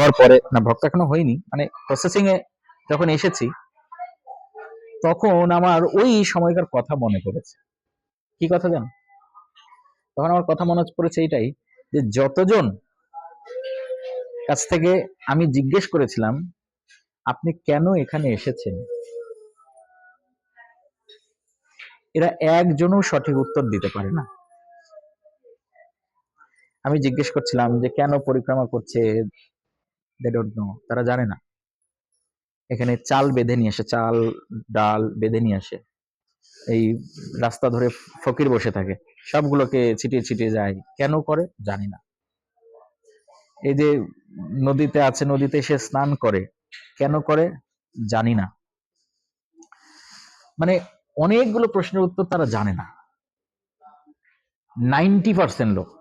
হওয়ার পরে, না, ভক্ত এখনও হয়নি মানে প্রসেসিং এ যখন এসেছি, তখন আমার ওই সময়কার কথা মনে পড়েছে। কি কথা জানো? তখন আমার কথা মনে পড়েছে এইটাই যে যতজন কাছ থেকে আমি জিজ্ঞেস করেছিলাম, আপনি কেন এখানে এসেছেন? এরা একজনও সঠিক উত্তর দিতে পারে না। আমি জিজ্ঞেস করছিলাম যে, কেন পরিক্রমা করছে? দে ডোন্ট নো তারা জানে না। এখানে চাল বেঁধে নিয়ে আসে, চাল, ডাল বেঁধে নিয়ে আসে। এই রাস্তা ধরে ফকির বসে থাকে। সবগুলোকে ছিটিয়ে ছিটিয়ে যায়। কেন করে? জানি না। এই যে নদীতে আছে, নদীতে সে স্নান করে। কেন করে? জানি না। মানে অনেকগুলো প্রশ্নের উত্তর তারা জানে না। নাইনটি পার্সেন্ট লোক।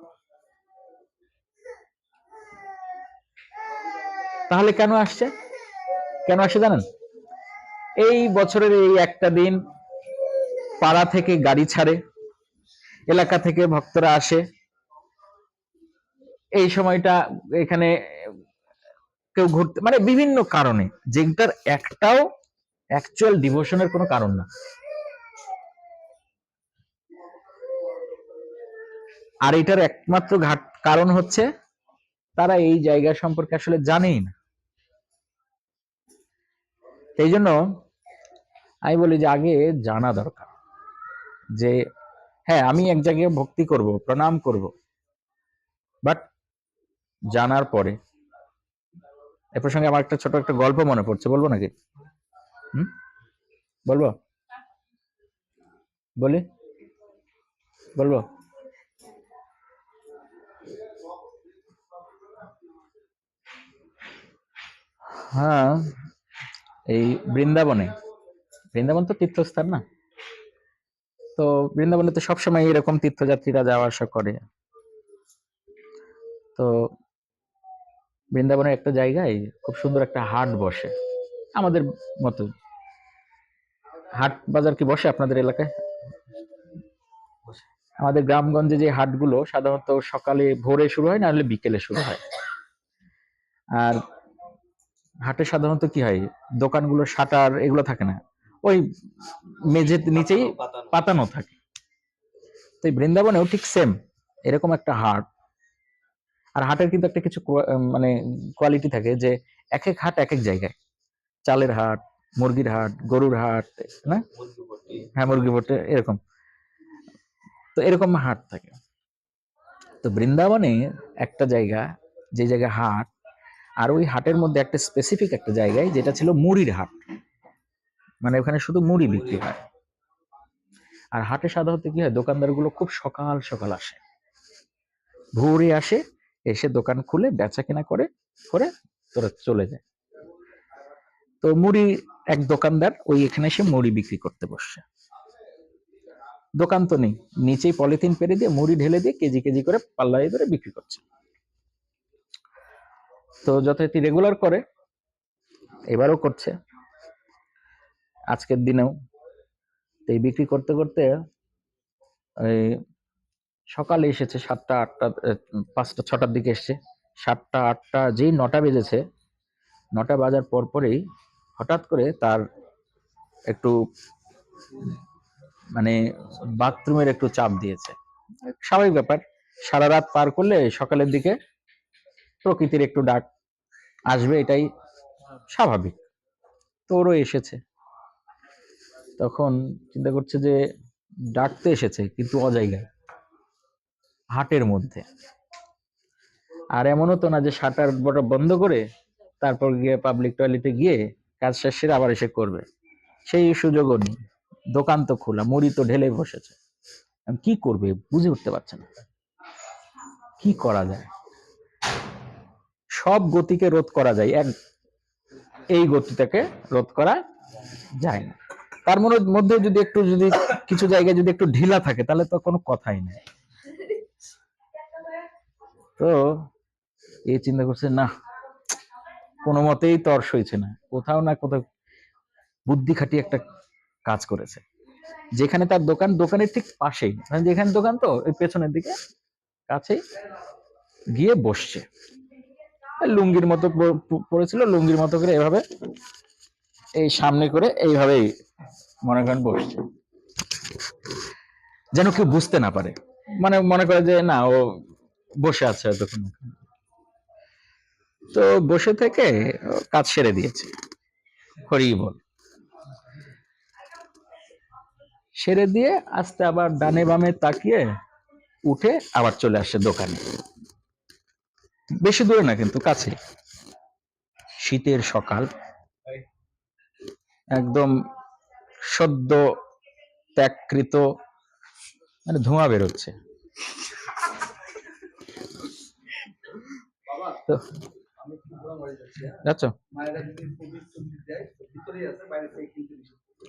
তাহলে কেন আসছে? কেন আসে জানেন? এই বছরের এই একটা দিন পাড়া থেকে গাড়ি ছাড়ে, এলাকা থেকে ভক্তরা আসে। এই সময়টা এখানে কেউ ঘুরতে মানে বিভিন্ন কারণে, যেটার একটাও অ্যাকচুয়াল ডিভোশনের কোনো কারণ না। আর এটার একমাত্র ঘাট, কারণ হচ্ছে তারা এই জায়গা সম্পর্কে আসলে জানেই না। সেই জন্য আমি বলি যে আগে জানা দরকার যে হ্যাঁ আমি এক জায়গায় ভক্তি করব, প্রণাম করব, বাট জানার পরে এ প্রসঙ্গে আমার একটা ছোট একটা গল্প মনে পড়ছে, বলব নাকি? হুম? বলব? বলি? বলব? হ্যাঁ এই বৃন্দাবনে। বৃন্দাবন তো তীর্থস্থান না। তো বৃন্দাবনে তো সবসময় এরকম তীর্থযাত্রীরা যাওয়া আসা করে। তো বৃন্দাবনের একটা জায়গায় খুব সুন্দর একটা হাট বসে। আমাদের মতো। হাট বাজার কি বসে আপনাদের এলাকায়? আমাদের গ্রামগঞ্জে যে হাটগুলো সাধারণত সকালে ভোরে শুরু হয়, না হলে বিকেলে শুরু হয়। আর হাটে সাধারণত কি হয়? দোকানগুলো শাটার এগুলো থাকে না। ওই মেঝের নিচেই পাতানো। থাকে। তো এই বৃন্দাবনেও ঠিক সেম এরকম একটা হাট। আর হাটের কিন্তু একটা কিছু মানে কোয়ালিটি থাকে যে এক এক হাট এক এক জায়গায়। চালের হাট মুরগির হাট গরুর হাট না? হ্যাঁ মুরগি বটে এরকম। তো এরকম হাট থাকে। তো বৃন্দাবনে একটা জায়গা যে জায়গায় হাট আর ওই হাটের মধ্যে একটা স্পেসিফিক একটা জায়গায় যেটা ছিল মুড়ির হাট। মানে ওখানে শুধু মুড়ি বিক্রি হয়। আর হাটে সাধারণত কি হয়, দোকানদারগুলো খুব সকাল সকাল আসে। ভোরে আসে, এসে দোকান খুলে, বেচা কেনা করে করে তোরা চলে যায়। তো মুড়ি এক দোকানদার, ওই এখানে এসে মুড়ি বিক্রি করতে বসছে। দোকান তো নেই, নিচেই পলিথিন পেরে দিয়ে মুড়ি ঢেলে দিয়ে কেজি কেজি করে পাল্লাই ধরে বিক্রি করছে। তো যথারীতি রেগুলার করে, এবারও করছে। আজকের দিনেও। তো এই বিক্রি করতে করতে এই সকালে এসেছে সাতটা, আটটা পাঁচটা, ছটার দিকে এসছে। সাতটা, আটটা, যেই নটা বেজেছে, নটা বাজার পর পরেই হঠাৎ করে তার একটু মানে বাথরুমের একটু চাপ দিয়েছে। স্বাভাবিক ব্যাপার। সারা রাত পার করলে সকালের দিকে প্রকৃতির একটু ডাক আসবে, এটাই স্বাভাবিক। তো ওরও এসেছে। তখন চিন্তা করছে যে ডাকতে এসেছে, কিন্তু অজায়গায়, হাটের মধ্যে। আর এমনও তো না যে শাটার বন্ধ করে তারপর গিয়ে পাবলিক টয়লেটে গিয়ে কাজ শেষ সেরে আবার এসে করবে। সেই সুযোগও নেই। দোকান তো খোলা, মুড়ি তো ঢেলে বসেছে। কি করবে? বুঝে উঠতে পারছে না। কি করা যায়? সব গতিকে রোধ করা যায়, এক, এই গতিটাকে রোধ করা যায় না। তার মধ্যে যদি একটু, যদি কিছু জায়গায় যদি একটু ঢিলা থাকে, তাহলে তো কোনো কথাই নেই। তো এই চিন্তা করছে, না, কোনো মতেই তর্স হয়েছে না। কোথাও না কোথাও বুদ্ধি খাটিয়ে একটা কাজ করেছে। যেখানে তার দোকান, দোকানের ঠিক পাশেই। মানে যেখানে দোকান তো, ওই পেছনের দিকে কাছেই গিয়ে বসছে। লুঙ্গির মতো পড়েছিল লুঙ্গির মতো করে এভাবে এই সামনে করে এইভাবেই মনে করেন বসছে। যেন কেউ বুঝতে না পারে। মানে মনে করে যে না, ও বসে আছে এতক্ষণ। তো বসে থেকে কাজ সেরে দিয়েছে। হরি বল। সেরে দিয়ে আস্তে আবার ডানে বামে তাকিয়ে উঠে আবার চলে আসছে দোকানে। বেশি দূরে না, কিন্তু কাছে শীতের সকাল। একদম সদ্য ত্যাগকৃত মানে ধোঁয়া বেরোচ্ছে। যাচ্ছি।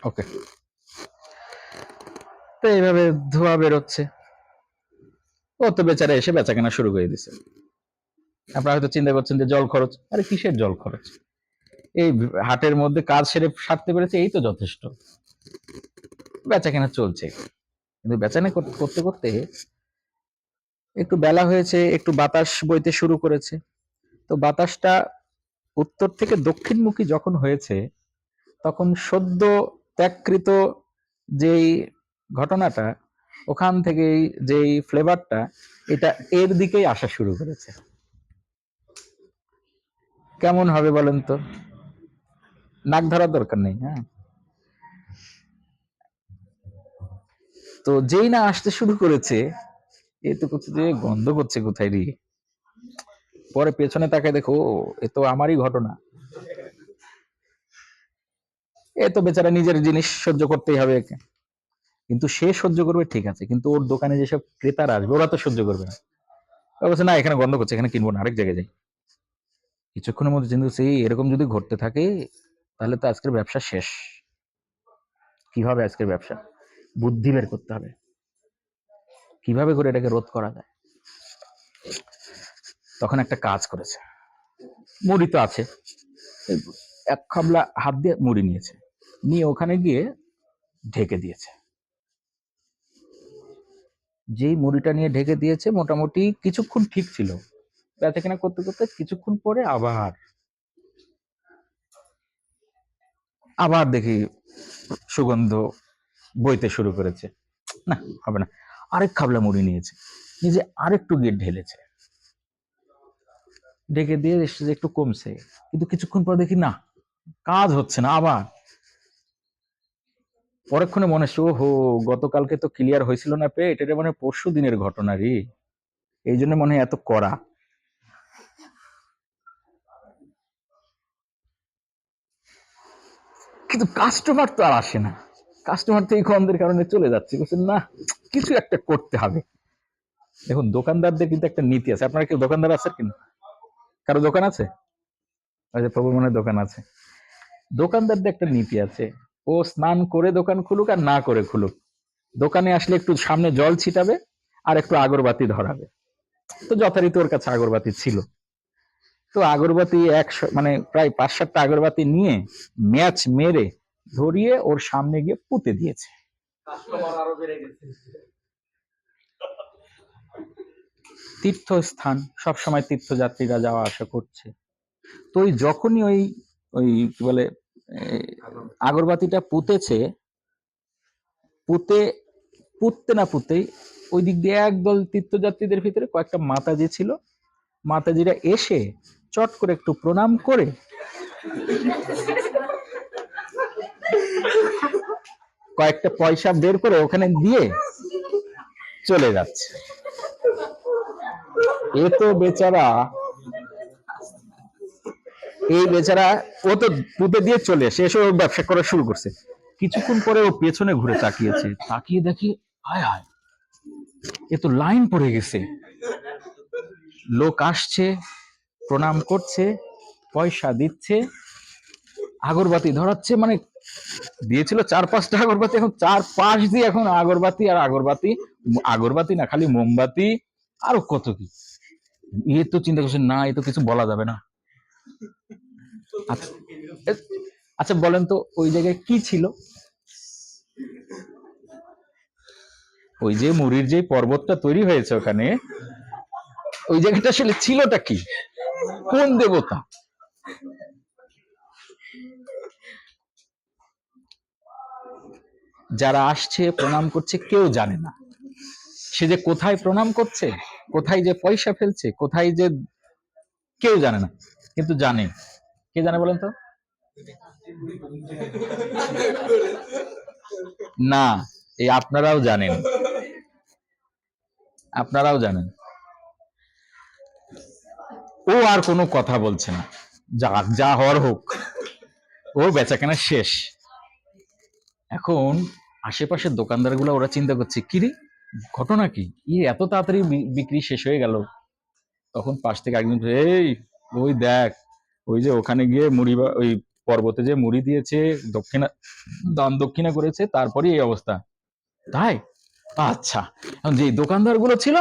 ওকে। তো এইভাবে ধোঁয়া বেরোচ্ছে। ও তো বেচারা এসে বেচা কেনা শুরু করে দিছে। আপনারা হয়তো চিন্তা করছেন যে জল খরচ, আরে কিসের জল খরচ? এই হাটের মধ্যে কাজ সেরে সারতে পেরেছে, এই তো যথেষ্ট। বেচা কেনা চলছে। কিন্তু বেচাকেনা কর- করতে করতে একটু বেলা হয়েছে, একটু বাতাস বইতে শুরু করেছে। তো বাতাসটা উত্তর থেকে দক্ষিণমুখী যখন হয়েছে, তখন সদ্য ত্যাগকৃত যেই ঘটনাটা, ওখান থেকেই যেই ফ্লেভারটা এটা এর দিকেই আসা শুরু করেছে। কেমন হবে বলেন তো? নাক ধরার দরকার নেই হ্যাঁ। তো যেই না আসতে শুরু করেছে, এ তো করছে যে গন্ধ করছে কোথায় রে পরে পেছনে তাকায় দেখো এ তো আমারই ঘটনা। এ তো বেচারা নিজের জিনিস সহ্য করতেই হবে একে। কিন্তু সে সহ্য করবে, ঠিক আছে। কিন্তু ওর দোকানে যেসব ক্রেতারা আসবে, ওরা তো সহ্য করবে না। বলছে, না, এখানে গন্ধ করছে, এখানে কিনবো না, আরেক জায়গায় যাই। কিছুক্ষণের মধ্যে করছে, এই এরকম যদি ঘটতে থাকে তাহলে তো আজকের ব্যবসা শেষ। কীভাবে আজকের ব্যবসা? বুদ্ধি বের করতে হবে। কীভাবে করে এটাকে রোধ করা যায়? তখন একটা কাজ করেছে। মুড়ি তো আছে। এক খাবলা হাত দিয়ে মুড়ি নিয়েছে। নিয়ে ওখানে গিয়ে ঢেকে দিয়েছে। যেই মুড়িটা নিয়ে ঢেকে দিয়েছে মোটামুটি কিছুক্ষণ ঠিক ছিল। বেচা কেনা করতে করতে কিছুক্ষণ পরে আবার। আবার দেখি সুগন্ধ বইতে শুরু করেছে। না, হবে না। আরেক খাবলা মুড়ি নিয়েছে। নিজে আরেকটু গেট ঢেলেছে। ঢেকে দিয়ে এসে একটু কমছে। কিন্তু কিছুক্ষণ পর দেখি না, কাজ হচ্ছে না, আবার। পরক্ষণে মনে হচ্ছে, ওহো, গতকালকে তো ক্লিয়ার হয়েছিল না পেট, এটা মানে পরশু দিনের ঘটনা রে। এই জন্য মনে হয় এত করা কিন্তু কাস্টমার তো আর আসে না। কাস্টমার তো এই গন্ধের কারণে চলে যাচ্ছে। বলছে না, কিছু একটা করতে হবে। দেখুন, দোকানদারদের কিন্তু একটা নীতি আছে। আপনারা কেউ দোকানদার আছেন কিনা? কারও দোকান আছে? যে প্রভু মনে দোকান আছে। দোকানদারদের একটা নীতি আছে। ও স্নান করে দোকান খুলুক আর না করে খুলুক। দোকানে আসলে একটু সামনে জল ছিটাবে আর একটু আগরবাতি ধরাবে। তো যথারীতি ওর কাছে আগরবাতি ছিল। তো আগরবাতি একশো মানে প্রায় পাঁচ সাতটা আগরবাতি নিয়ে ম্যাচ মেরে ধরিয়ে ওর সামনে গিয়ে পুঁতে দিয়েছে। তীর্থস্থান সবসময় তীর্থযাত্রীরা যাওয়া আসা করছে। তো ওই যখনই ওই ওই কি বলে আগরবাতিটা পুঁতেছে পুঁতে পুঁততে না পুঁতেই ওই দিক দিয়ে একদল তীর্থযাত্রীদের ভিতরে কয়েকটা মাতাজি ছিল। মাতাজিরা এসে চট করে একটু প্রণাম করে। কয়েকটা পয়সা বের করে ওখানে দিয়ে চলে যাচ্ছে। এ তো বেচারা, এই বেচারা, ও তো পুঁতে দিয়ে চলে সে এসে ওর ব্যবসা করা শুরু করছে। কিছুক্ষণ পরে ও পেছনে ঘুরে তাকিয়েছে, তাকিয়ে দেখি, আয় আয়, এ তো লাইন পড়ে গেছে। লোক আসছে প্রণাম করছে, পয়সা দিচ্ছে, আগরবাতি ধরাচ্ছে মানে দিয়েছিল চার পাঁচটা আগরবাতি, এখন চার পাঁচ দিয়ে এখন আগরবাতি আর আগরবাতি আগরবাতি না, খালি মোমবাতি, আরও কত কি। এ তো চিন্তা করছে না, এ তো কিছু বলা যাবে না। আচ্ছা আচ্ছা বলেন তো, ওই জায়গায় কি ছিল? ওই যে মুড়ির যে পর্বতটা তৈরি হয়েছে ওখানে, ওই জায়গাটা আসলে ছিলটা কি? কোন দেবতা? যারা আসছে, প্রণাম করছে, কেউ জানে না। সে যে কোথায় প্রণাম করছে, কোথায় যে পয়সা ফেলছে, কোথায় যে কেউ জানে না, কিন্তু জানে। কে জানে বলেন তো? না, এই আপনারাও জানেন। আপনারাও জানেন। ও আর কোনো কথা বলছে না। যা যা হওয়ার হোক। ও বেচাকেনা শেষ। এখন আশেপাশের দোকানদারগুলো ওরা চিন্তা করছে, কি রে, ঘটনা কি? এত তাড়াতাড়ি বিক্রি শেষ হয়ে গেল। তখন পাশ থেকে একজন এই, ওই দেখ, ওই যে ওখানে গিয়ে মুড়ি বা- ওই পর্বতে যে মুড়ি দিয়েছে, দক্ষিণা, দান দক্ষিণা করেছে তারপরে এই অবস্থা। তাই? আচ্ছা। যে দোকানদারগুলো ছিল,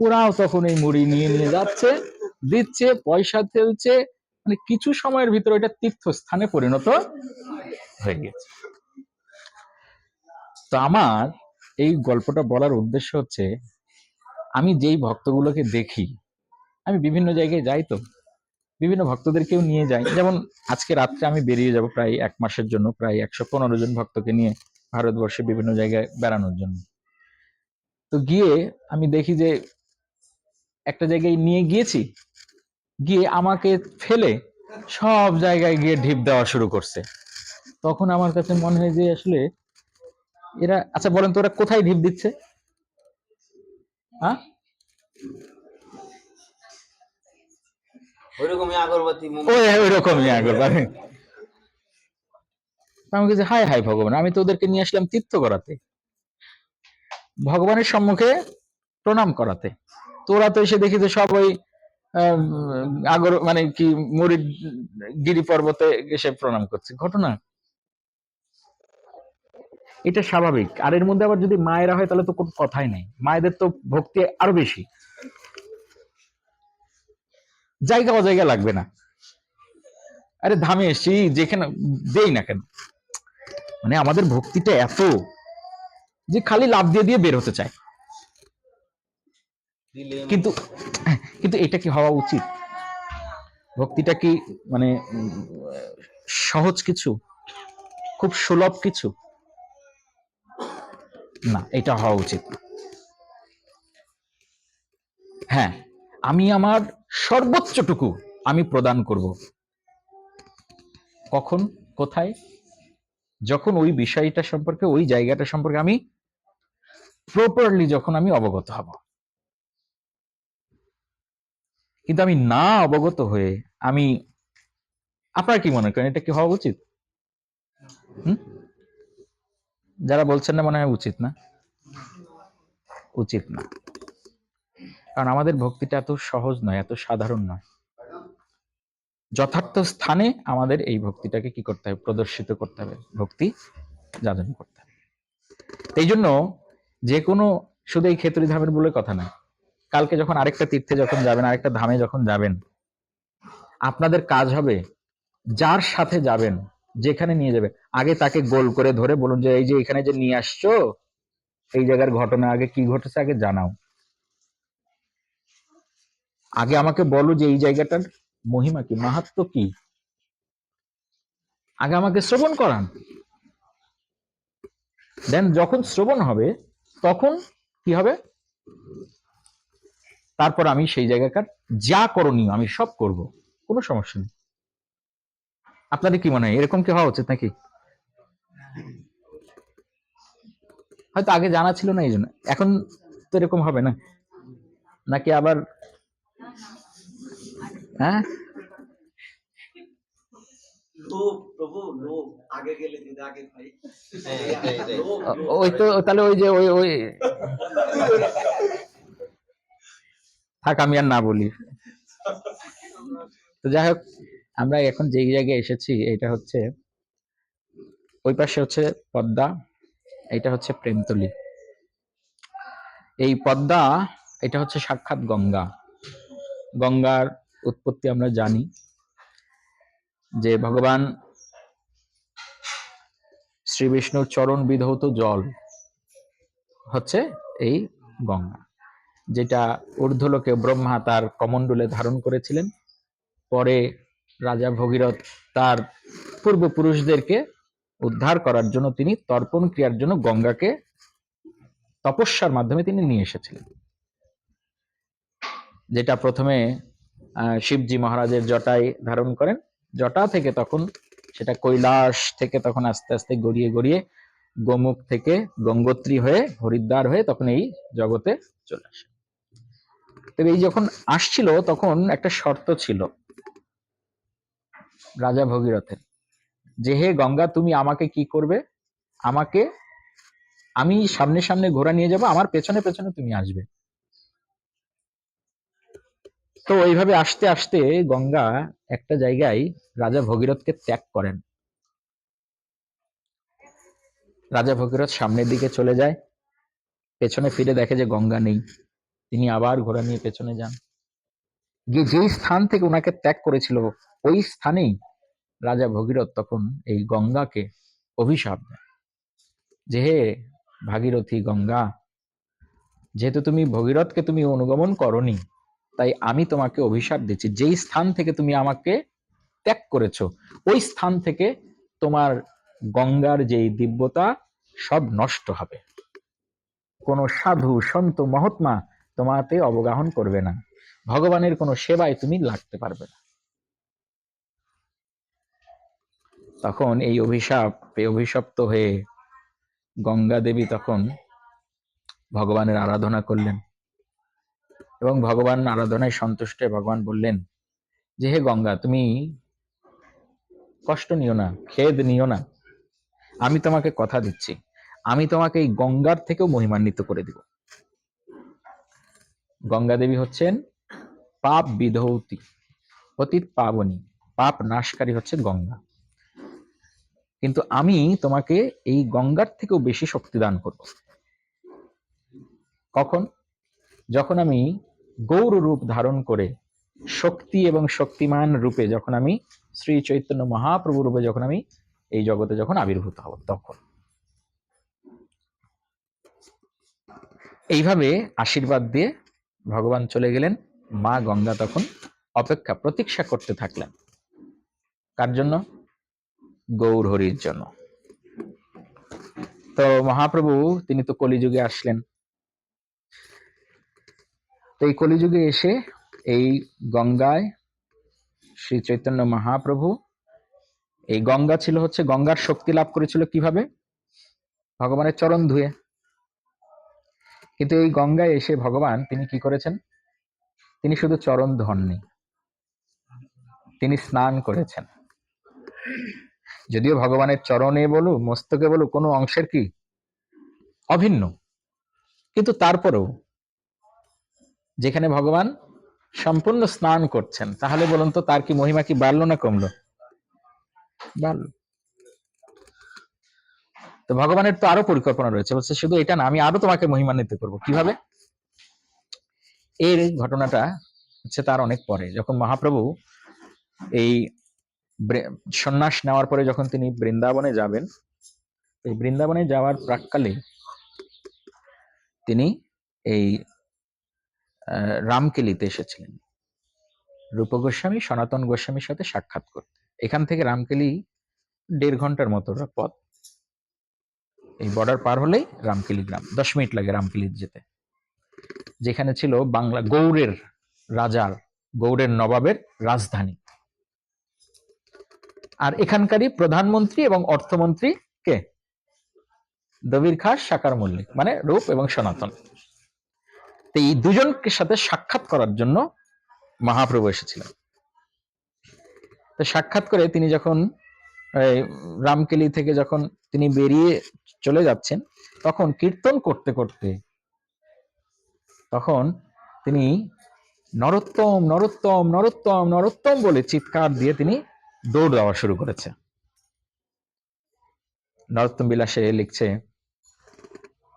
ওরাও তখন এই মুড়ি নিয়ে নিয়ে যাচ্ছে। দিচ্ছে, পয়সা ফেলছে মানে কিছু সময়ের ভিতরে এটা তীর্থস্থানে পরিণত হয়ে গেছে তো আমার এই গল্পটা বলার উদ্দেশ্য হচ্ছে, আমি যেই ভক্তগুলোকে দেখি, আমি বিভিন্ন জায়গায় যাই তো, বিভিন্ন ভক্তদেরকেও নিয়ে যাই। যেমন আজকে রাত্রে আমি বেরিয়ে যাব প্রায় এক মাসের জন্য, প্রায় একশো পনেরো জন ভক্তকে নিয়ে ভারতবর্ষে বিভিন্ন জায়গায় বেড়ানোর জন্য। তো গিয়ে আমি দেখি যে একটা জায়গায় নিয়ে গিয়েছি গিয়ে আমাকে ফেলে সব জায়গায় গিয়ে ঢিপ দেওয়া শুরু করছে। তখন আমার কাছে মনে হয় যে আসলে এরা আচ্ছা বলেন তো ওরা কোথায় ঢিপ দিচ্ছে? হ্যাঁ? ওইরকমই আগরবাতি বলছি হাই হাই ভগবান আমি তো ওদেরকে নিয়ে আসলাম তীর্থ করাতে। ভগবানের সম্মুখে প্রণাম করাতে। তোরা তো এসে দেখি যে সব ওই আগর মানে কি মুড়ি গিরি পর্বতে এসে প্রণাম করছে। ঘটনা? এটা স্বাভাবিক। আর এর মধ্যে আবার যদি মায়েরা হয় তাহলে তো কোনো কথাই নাই। মায়েদের তো ভক্তি আরও বেশি। জায়গা অজায়গা লাগবে না। আরে ধামে এসছি যেখানে দেই না কেন? মানে আমাদের ভক্তিটা এত যে খালি লাভ দিয়ে দিয়ে বের হতে চায়। কিন্তু কিন্তু এটা কি হওয়া উচিত? ভক্তিটা কি মানে সহজ কিছু? খুব সুলভ কিছু? না, এটা হওয়া উচিত হ্যাঁ আমি আমার সর্বোচ্চটুকু আমি প্রদান করব। কখন? কোথায়? যখন ওই বিষয়টা সম্পর্কে, ওই জায়গাটা সম্পর্কে আমি প্রপারলি যখন আমি অবগত হব। কিন্তু আমি না অবগত হয়ে আমি, আপনারা কি মনে করেন এটা কি হওয়া উচিত? যারা বলছেন না মনে হয় উচিত না। উচিত না। কারণ আমাদের ভক্তিটা এত সহজ নয়, এত সাধারণ নয়। যথার্থ স্থানে আমাদের এই ভক্তিটাকে কি করতে হবে? প্রদর্শিত করতে হবে। ভক্তি যাজন করতে হবে। এই জন্য যে কোনো শুধু এই ক্ষেত্রী ধামের বলে কথা না কালকে যখন আরেকটা তীর্থে যখন যাবেন, আরেকটা ধামে যখন যাবেন, আপনাদের কাজ হবে যার সাথে যাবেন, যেখানে নিয়ে যাবে আগে তাকে গোল করে ধরে বলুন যে, এই যে এখানে যে নিয়ে আসছো, এই জায়গার ঘটনা, আগে কি ঘটেছে আগে জানাও। আগে আমাকে বলো যে, এই জায়গাটার মহিমা কি, মাহাত্ম কি? আগে আমাকে শ্রবণ করান। দেন যখন শ্রবণ হবে, তখন কি হবে? তারপর আমি সেই জায়গাকার যা করণীয় আমি সব করব। কোনো সমস্যা নেই। আপনাদের কি মনে হয় এরকম কি হওয়া উচিত নাকি? হয়তো আগে জানা ছিল না এই জন্য। এখন তো এরকম হবে না। নাকি আবার হ্যাঁ? হ্যাঁ, ও- লোভ। ওই তো তাহলে ওই যে ওই ওই থাক, আমি আর না বলি। তো যাই হোক, আমরা এখন যেই জায়গায় এসেছি এটা হচ্ছে, ওই পাশে হচ্ছে পদ্মা এটা হচ্ছে প্রেমতলি। এই পদ্মা, এটা হচ্ছে সাক্ষাৎ গঙ্গা। গঙ্গার উৎপত্তি আমরা জানি যে ভগবান শ্রী বিষ্ণুর চরণ বিধৌত জল হচ্ছে এই গঙ্গা। যেটা ঊর্ধ্বলোকে ব্রহ্মা তার কমণ্ডলে ধারণ করেছিলেন। পরে রাজা ভগীরথ তার পূর্বপুরুষদেরকে উদ্ধার করার জন্য তিনি তর্পণ ক্রিয়ার জন্য গঙ্গাকে তপস্যার মাধ্যমে তিনি নিয়ে এসেছিলেন। যেটা প্রথমে শিবজি মহারাজের জটায় ধারণ করেন। জটা থেকে তখন সেটা কৈলাস থেকে তখন আস্তে আস্তে গড়িয়ে গড়িয়ে গোমুখ থেকে গঙ্গোত্রী হয়ে হরিদ্বার হয়ে তখন এই জগতে চলে আসে। তবে এই যখন আসছিল, তখন একটা শর্ত ছিল। রাজা ভগীরথের যে, হে গঙ্গা, তুমি আমাকে কি করবে? আমাকে, আমি সামনে সামনে ঘোড়া নিয়ে যাব, আমার পেছনে পেছনে তুমি আসবে। তো এইভাবে আসতে আসতে গঙ্গা একটা জায়গায় রাজা ভগীরথকে ত্যাগ করেন। রাজা ভগীরথ সামনের দিকে চলে যায়। পেছনে ফিরে দেখে যে গঙ্গা নেই। তিনি আবার ঘোড়া নিয়ে পেছনে যান। গিয়ে যেই স্থান থেকে ওনাকে ত্যাগ করেছিল, ওই স্থানেই রাজা ভগীরথ তখন এই গঙ্গাকে অভিশাপ দেয় যে, হে ভাগীরথী গঙ্গা, যেহেতু তুমি ভগীরথকে তুমি অনুগমন করনি, তাই আমি তোমাকে অভিশাপ দিচ্ছি। যেই স্থান থেকে তুমি আমাকে ত্যাগ করেছ, ওই স্থান থেকে তোমার গঙ্গার যেই দিব্যতা সব নষ্ট হবে। কোনো সাধু, সন্ত, মহাত্মা তোমাতে অবগাহন করবে না। ভগবানের কোনো সেবায় তুমি লাগতে পারবে না। তখন এই অভিশাপ অভিশপ্ত হয়ে গঙ্গা দেবী তখন ভগবানের আরাধনা করলেন এবং ভগবান আরাধনায় সন্তুষ্ট ভগবান বললেন, যে হে গঙ্গা, তুমি কষ্ট নিও না, খেদ নিও না। আমি তোমাকে কথা দিচ্ছি। আমি তোমাকে এই গঙ্গার থেকেও মহিমান্বিত করে দিব। গঙ্গা দেবী হচ্ছেন পাপ বিধৌতি, অতীত পাবনী, পাপ নাশকারী হচ্ছে গঙ্গা। কিন্তু আমি তোমাকে এই গঙ্গার থেকেও বেশি শক্তি দান করব। কখন? যখন আমি গৌর রূপ ধারণ করে, শক্তি এবং শক্তিমান রূপে যখন আমি শ্রী চৈতন্য মহাপ্রভু রূপে যখন আমি এই জগতে যখন আবির্ভূত হব, তখন। এইভাবে আশীর্বাদ দিয়ে ভগবান চলে গেলেন, মা গঙ্গা তখন অপেক্ষা প্রতীক্ষা করতে থাকলেন। কার জন্য? গৌর হরির জন্য। তো মহাপ্রভু, তিনি তো কলিযুগে আসলেন। তো এই কলিযুগে এসে এই গঙ্গায় শ্রী চৈতন্য মহাপ্রভু, এই গঙ্গা ছিল হচ্ছে গঙ্গার শক্তি লাভ করেছিল কীভাবে? ভগবানের চরণ ধুয়ে। কিন্তু এই গঙ্গায় এসে ভগবান তিনি কি করেছেন? তিনি শুধু চরণ ধননি। তিনি স্নান করেছেন। যদিও ভগবানের চরণে বলু মস্তকে বলু কোনো অংশের কি? অভিন্ন। কিন্তু তারপরেও যেখানে ভগবান সম্পূর্ণ স্নান করছেন, তাহলে বলুন তো তার কি মহিমা কি বাড়লো না কমলো? বাড়লো। তো ভগবানের তো আরও পরিকল্পনা রয়েছে। বলছে, শুধু এটা না, আমি আরও তোমাকে মহিমান্বিত করব। কীভাবে? এর ঘটনাটা হচ্ছে তার অনেক পরে। যখন মহাপ্রভু এই সন্ন্যাস নেওয়ার পরে যখন তিনি বৃন্দাবনে যাবেন, এই বৃন্দাবনে যাওয়ার প্রাককালে তিনি এই রামকেলিতে এসেছিলেন। রূপ গোস্বামী, সনাতন গোস্বামীর সাথে সাক্ষাৎ করতে। এখান থেকে রামকেলি দেড় ঘণ্টার মতো পথ এই বর্ডার পার হলেই রামকেলি গ্রাম। দশ মিনিট লাগে রামকেলি যেতে। যেখানে ছিল বাংলা গৌড়ের রাজার, গৌড়ের নবাবের রাজধানী। আর এখানকারই প্রধানমন্ত্রী এবং অর্থমন্ত্রী কে? দবির খাস, সাকার মল্লিক মানে রূপ এবং সনাতন। এই দুজনকে সাথে সাক্ষাৎ করার জন্য মহাপ্রভু এসেছিলেন। সাক্ষাৎ করে তিনি যখন রামকেলি থেকে যখন তিনি বেরিয়ে চলে যাচ্ছেন, তখন কীর্তন করতে করতে, তখন তিনি নরোত্তম নরোত্তম নরোত্তম নরোত্তম বলে চিৎকার দিয়ে তিনি দৌড় দেওয়া শুরু করেছে নরোত্তম বিলাসে লিখছে,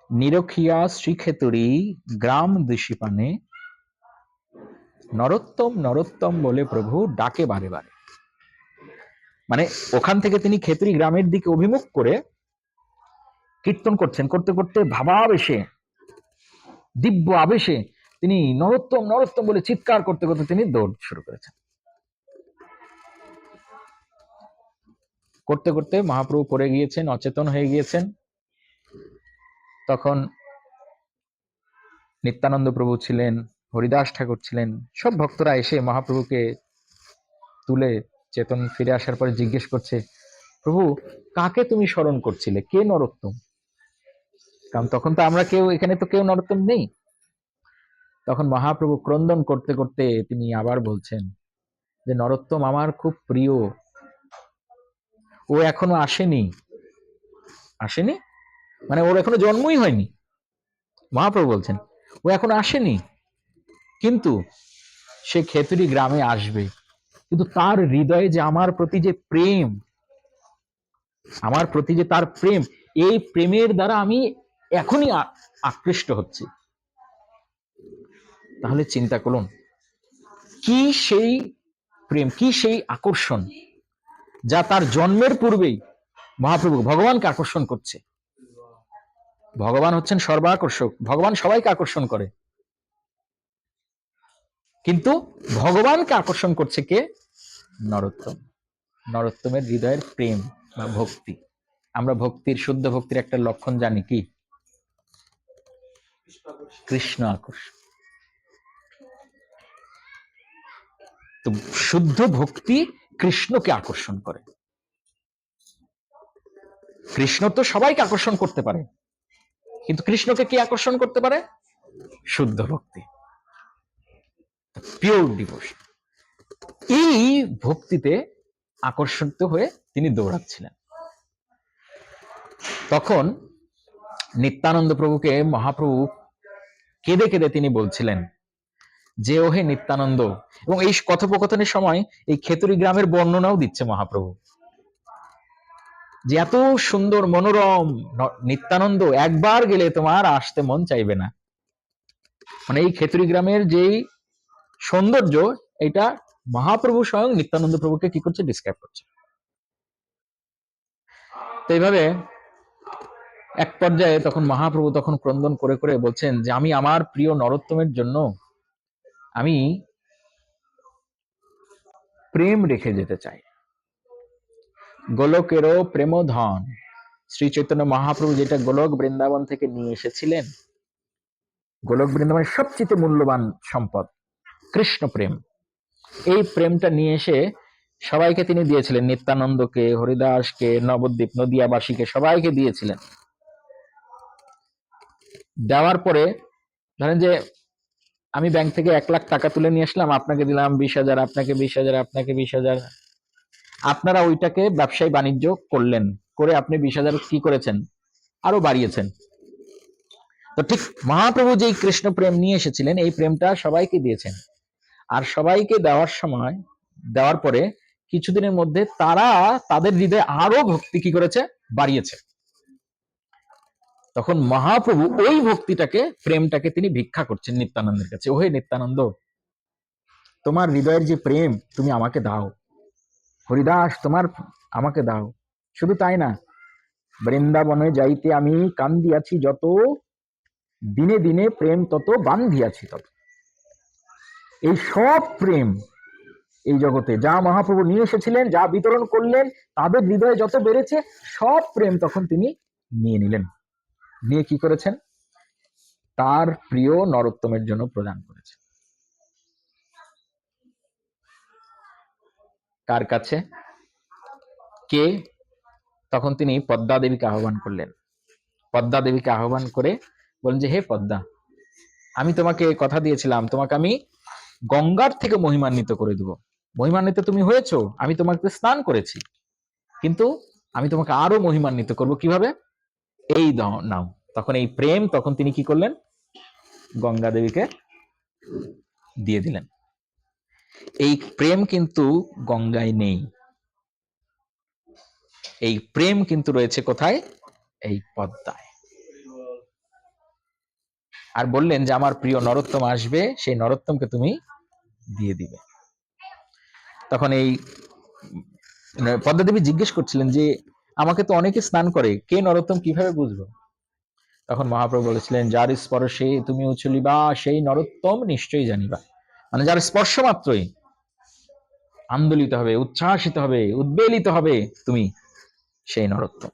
নিরখিয়া শ্রীক্ষেতুরি গ্রাম দৃশিপানে নরোত্তম নরোত্তম বলে প্রভু ডাকে বারে বারে। মানে ওখান থেকে তিনি খেতুরি গ্রামের দিকে অভিমুখ করে কীর্তন করছেন, করতে করতে ভাবাবেশে, দিব্য আবেশে তিনি নরোত্তম নরোত্তম বলে চিৎকার করতে করতে তিনি দৌড় শুরু করেছেন। করতে করতে মহাপ্রভু পড়ে গিয়েছেন, অচেতন হয়ে গিয়েছেন। তখন নিত্যানন্দ প্রভু ছিলেন, হরিদাস ঠাকুর ছিলেন, সব ভক্তরা এসে মহাপ্রভুকে তুলে চেতন ফিরে আসার পরে জিজ্ঞেস করছে, প্রভু, কাকে তুমি স্মরণ করছিলে? কে নরোত্তম? কারণ তখন তো আমরা কেউ, এখানে তো কেউ নরোত্তম নেই। তখন মহাপ্রভু ক্রন্দন করতে করতে তিনি আবার বলছেন যে, নরোত্তম আমার খুব প্রিয়। ও এখনও আসেনি। আসেনি? মানে ওর এখনও জন্মই হয়নি। মহাপ্রভু বলছেন, ও এখনও আসেনি। কিন্তু সে খেতুরি গ্রামে আসবে। কিন্তু তার হৃদয়ে যে আমার প্রতি যে প্রেম, আমার প্রতি যে তার প্রেম, এই প্রেমের দ্বারা আমি এখনই আকৃষ্ট হচ্ছি। তাহলে চিন্তা করুন, কি সেই প্রেম, কি সেই আকর্ষণ যা তার জন্মের পূর্বেই মহাপ্রভু ভগবানকে আকর্ষণ করছে? ভগবান হচ্ছেন সর্বাকর্ষক, ভগবান সবাইকে আকর্ষণ করে। কিন্তু ভগবানকে আকর্ষণ করছে কে? নরোত্তম। নরোত্তমের হৃদয়ের প্রেম বা ভক্তি। আমরা ভক্তির, শুদ্ধ ভক্তির একটা লক্ষণ জানি কি? কৃষ্ণ আকর্ষণ। তো শুদ্ধ ভক্তি কৃষ্ণকে আকর্ষণ করে। কৃষ্ণ তো সবাইকে আকর্ষণ করতে পারে। কিন্তু কৃষ্ণকে কি আকর্ষণ করতে পারে? শুদ্ধ ভক্তি। পিওর ডিভোশন এই ভক্তিতে আকর্ষিত হয়ে তিনি দৌড়াচ্ছিলেন। তখন নিত্যানন্দ প্রভুকে মহাপ্রভু কেঁদে কেঁদে তিনি বলছিলেন যে, ওহে নিত্যানন্দ, এবং এই কথোপকথনের সময় এই খেতুরি গ্রামের বর্ণনাও দিচ্ছে মহাপ্রভু। যে, এত সুন্দর মনোরম নিত্যানন্দ, একবার গেলে তোমার আসতে মন চাইবে না। মানে এই খেতুরি গ্রামের যেই সৌন্দর্য, এটা মহাপ্রভু স্বয়ং নিত্যানন্দ প্রভুকে কি করছে? ডিসক্রাইব করছে। তো এইভাবে এক পর্যায়ে তখন মহাপ্রভু তখন ক্রন্দন করে করে বলছেন যে, আমি আমার প্রিয় নরোত্তমের জন্য আমি প্রেম রেখে যেতে চাই। গোলকেরও প্রেমধন, শ্রী চৈতন্য মহাপ্রভু যেটা গোলক বৃন্দাবন থেকে নিয়ে এসেছিলেন, গোলক বৃন্দাবনের সবচেয়ে মূল্যবান সম্পদ, কৃষ্ণ প্রেম। এই প্রেমটা নিয়ে এসে সবাইকে তিনি দিয়েছিলেন। নিত্যানন্দকে, হরিদাসকে, নবদ্বীপ, নদিয়াবাসীকে সবাইকে দিয়েছিলেন। দেওয়ার পরে ধরেন যে আমি ব্যাংক থেকে এক লাখ টাকা তুলে নিয়ে আসলাম, আপনাকে দিলাম বিশ হাজার, আপনাকে বিশ হাজার, আপনাকে বিশ হাজার। আপনারা ওইটাকে ব্যবসায়ী বাণিজ্য করলেন, করে আপনি বিশ হাজার কি করেছেন? আরও বাড়িয়েছেন। তো ঠিক মহাপ্রভু যেই কৃষ্ণ প্রেম নিয়ে এসেছিলেন, এই প্রেমটা সবাইকে দিয়েছেন। আর সবাইকে দেওয়ার সময়, দেওয়ার পরে কিছুদিনের মধ্যে তারা তাদের হৃদয়ে আরও ভক্তি কি করেছে? বাড়িয়েছে। তখন মহাপ্রভু ওই ভক্তিটাকে, প্রেমটাকে তিনি ভিক্ষা করছেন নিত্যানন্দের কাছে। ওহে নিত্যানন্দ, তোমার হৃদয়ের যে প্রেম, তুমি আমাকে দাও। হরিদাস, তোমার আমাকে দাও। শুধু তাই না, বৃন্দাবনে যাইতে আমি কান্দিয়াছি যত, দিনে দিনে প্রেম তত, বান্ধিয়াছি তত। এই সব প্রেম এই জগতে, যা মহাপ্রভু নিয়ে এসেছিলেন, যা বিতরণ করলেন, তাদের হৃদয়ে যত বেড়েছে, সব প্রেম তখন তিনি নিয়ে নিলেন। নিয়ে কি করেছেন? তার প্রিয় নরোত্তমের জন্য প্রদান করেছেন। কার কাছে? কে? তখন তিনি পদ্মা দেবীকে আহ্বান করলেন। পদ্মা দেবীকে আহ্বান করে বলেন যে, হে পদ্মা, আমি তোমাকে কথা দিয়েছিলাম, তোমাকে আমি গঙ্গার থেকে মহিমান্বিত করে দেব। মহিমান্বিত তুমি হয়েছো, আমি তোমাকে স্নান করেছি। কিন্তু আমি তোমাকে আরও মহিমান্বিত করব কীভাবে? এই নাও। তখন এই প্রেম তখন তিনি কি করলেন? গঙ্গা দেবীকে দিয়ে দিলেন। এই প্রেম কিন্তু গঙ্গায় নেই। এই প্রেম কিন্তু রয়েছে কোথায়? এই পদ্মায়। আর বললেন যে আমার প্রিয় নরোত্তম আসবে সেই নরোত্তমকে তুমি দিয়ে দিবে। তখন এই উম, পদ্মা দেবী জিজ্ঞেস করছিলেন যে আমাকে তো অনেকে স্নান করে। কে নরোত্তম কীভাবে বুঝব তখন মহাপ্রভু বলেছিলেন, যার স্পর্শে তুমি উছলিবা সেই নরোত্তম নিশ্চয়ই জানিবা। মানে যার স্পর্শ মাত্রই আন্দোলিত হবে, উচ্ছ্বাসিত হবে, উদ্বেলিত হবে তুমি, সেই নরোত্তম।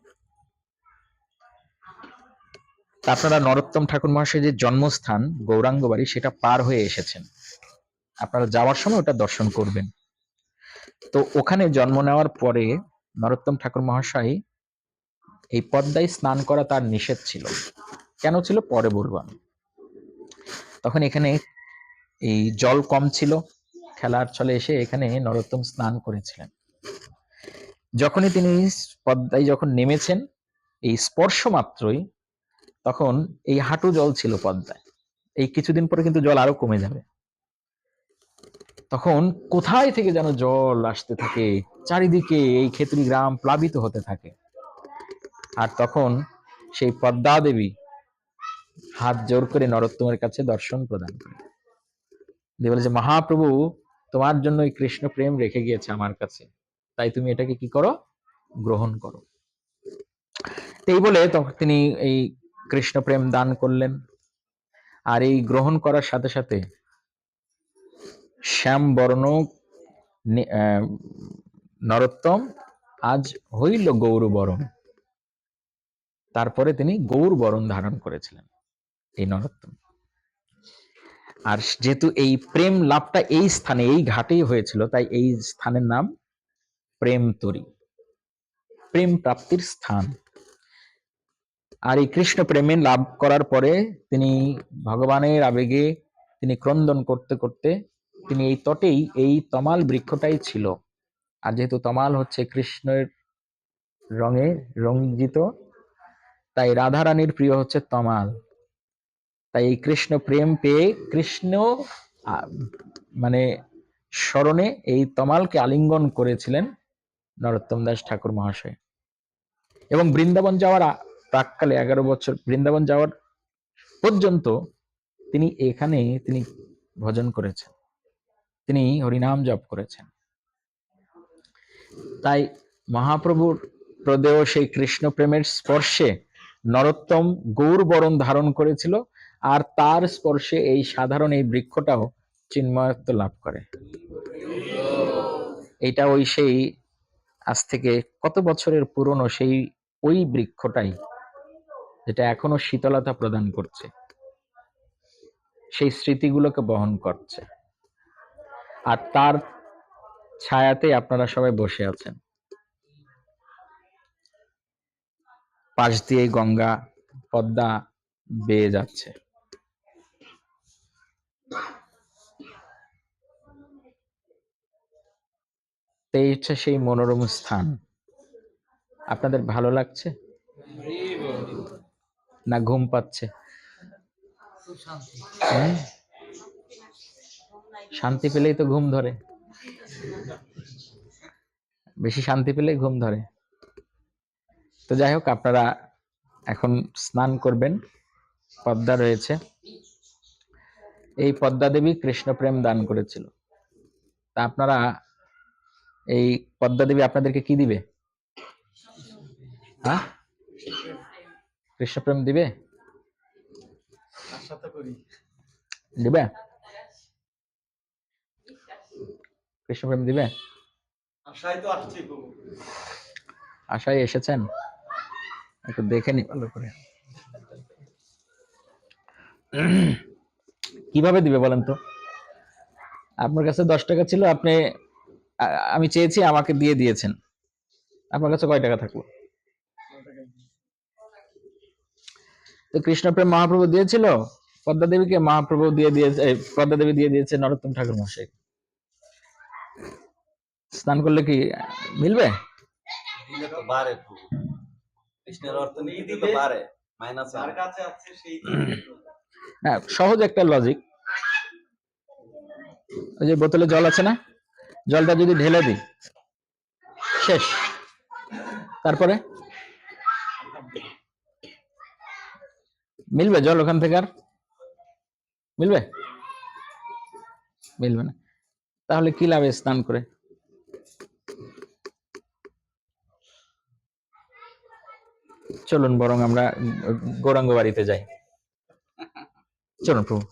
আপনারা নরোত্তম ঠাকুর মহাশয়ের জন্মস্থান, গৌরাঙ্গ বাড়ি, সেটা পার হয়ে এসেছেন। আপনারা যাওয়ার সময় ওটা দর্শন করবেন। তো ওখানে জন্ম নেওয়ার পরে নরোত্তম ঠাকুর মহাশয় এই পদ্মায় স্নান করা তার নিষেধ ছিল। কেন ছিল? পরে বলব আমি। তখন এখানে এই জল কম ছিল, খেলার ছলে এসে এখানে নরোত্তম স্নান করেছিলেন। যখনই তিনি পদ্মায় যখন নেমেছেন, এই স্পর্শ মাত্রই তখন এই হাঁটু জল ছিল পদ্মায়। এই কিছুদিন পরে কিন্তু জল আরও কমে যাবে। তখন কোথায় থেকে যেন জল আসতে থাকে? চারিদিকে এই খেতুরি গ্রাম প্লাবিত হতে থাকে। আর তখন সেই পদ্মা দেবী হাত জোর করে নরোত্তমের কাছে দর্শন প্রদান করে দিয়ে বলে যে, মহাপ্রভু, তোমার জন্য এই কৃষ্ণ প্রেম রেখে গিয়েছে আমার কাছে। তাই তুমি এটাকে কি করো? গ্রহণ করো। এই বলে তখন তিনি এই কৃষ্ণ প্রেম দান করলেন। আর এই গ্রহণ করার সাথে সাথে শ্যাম বর্ণ নরোত্তম, আজ হইল গৌর বরণ তারপরে তিনি গৌর বরণ ধারণ করেছিলেন, এই নরোত্তম। আর যেহেতু এই প্রেম লাভটা এই স্থানে, এই ঘাটেই হয়েছিল, তাই এই স্থানের নাম প্রেম তরী প্রেম প্রাপ্তির স্থান। আর এই কৃষ্ণ প্রেমে লাভ করার পরে তিনি ভগবানের আবেগে তিনি ক্রন্দন করতে করতে তিনি এই তটেই এই তমাল বৃক্ষটাই ছিল। আর যেহেতু তমাল হচ্ছে কৃষ্ণের রঙে রঞ্জিত তাই রাধা রানীর প্রিয় হচ্ছে তমাল। তাই এই কৃষ্ণ প্রেম পেয়ে কৃষ্ণ মানে স্মরণে এই তমালকে আলিঙ্গন করেছিলেন নরোত্তম দাস ঠাকুর মহাশয়। এবং বৃন্দাবন যাওয়ার প্রাককালে এগারো বছর, বৃন্দাবন যাওয়ার পর্যন্ত তিনি এখানে তিনি ভজন করেছেন। তিনি হরিনাম জপ করেছেন। তাই মহাপ্রভুর প্রদেয় সেই কৃষ্ণ প্রেমের স্পর্শে নরোত্তম গৌর বরণ ধারণ করেছিল আর তার স্পর্শে এই সাধারণ এই বৃক্ষটাও চিন্ময়ত্ব লাভ করে। এটা ওই সেই আজ থেকে কত বছরের পুরনো সেই ওই বৃক্ষটাই যেটা এখনও শীতলতা প্রদান করছে। সেই স্মৃতিগুলোকে বহন করছে। আর তার ছায়াতে আপনারা সবাই বসে আছেন। পাশ দিয়ে গঙ্গা পদ্মা বেয়ে যাচ্ছে। হচ্ছে সেই মনোরম স্থান। আপনাদের ভালো লাগছে? না ঘুম পাচ্ছে? শান্তি পেলেই তো ঘুম ধরে। বেশি শান্তি পেলেই ঘুম ধরে। তো যাই হোক আপনারা এখন স্নান করবেন। পদ্মা রয়েছে। এই পদ্মা দেবী কৃষ্ণ প্রেম দান করেছিল। তা আপনারা এই পদ্মা দেবী আপনাদেরকে কি দিবে? হ্যাঁ? কৃষ্ণ প্রেম দিবে? দিবে? কৃষ্ণ প্রেম দিবে? আশায় তো আসছি আশায় এসেছেন? একটু দেখে নি ভালো করে। কীভাবে দিবে বলেন তো? আপনার কাছে দশ টাকা ছিল আপনি আমি চেয়েছি আমাকে দিয়ে দিয়েছেন। আপনার কাছে কয় টাকা থাকল? তো কৃষ্ণপ্রেম মহাপ্রভু দিয়েছিল? পদ্মা দেবীকে মহাপ্রভু দিয়ে দিয়েছে পদ্মা দেবী দিয়ে দিয়েছে নরোত্তম ঠাকুর মশাই স্নান করলে কি মিলবে? হ্যাঁ সহজ একটা লজিক ওই যে বোতলে জল আছে না? জলটা যদি ঢেলে দিই শেষ। তারপরে? মিলবে জল ওখান থেকে আর? মিলবে? মিলবে না। তাহলে কি লাভে স্নান করে? চলুন বরং আমরা গৌরাঙ্গ বাড়িতে যাই। চলুন প্রভু।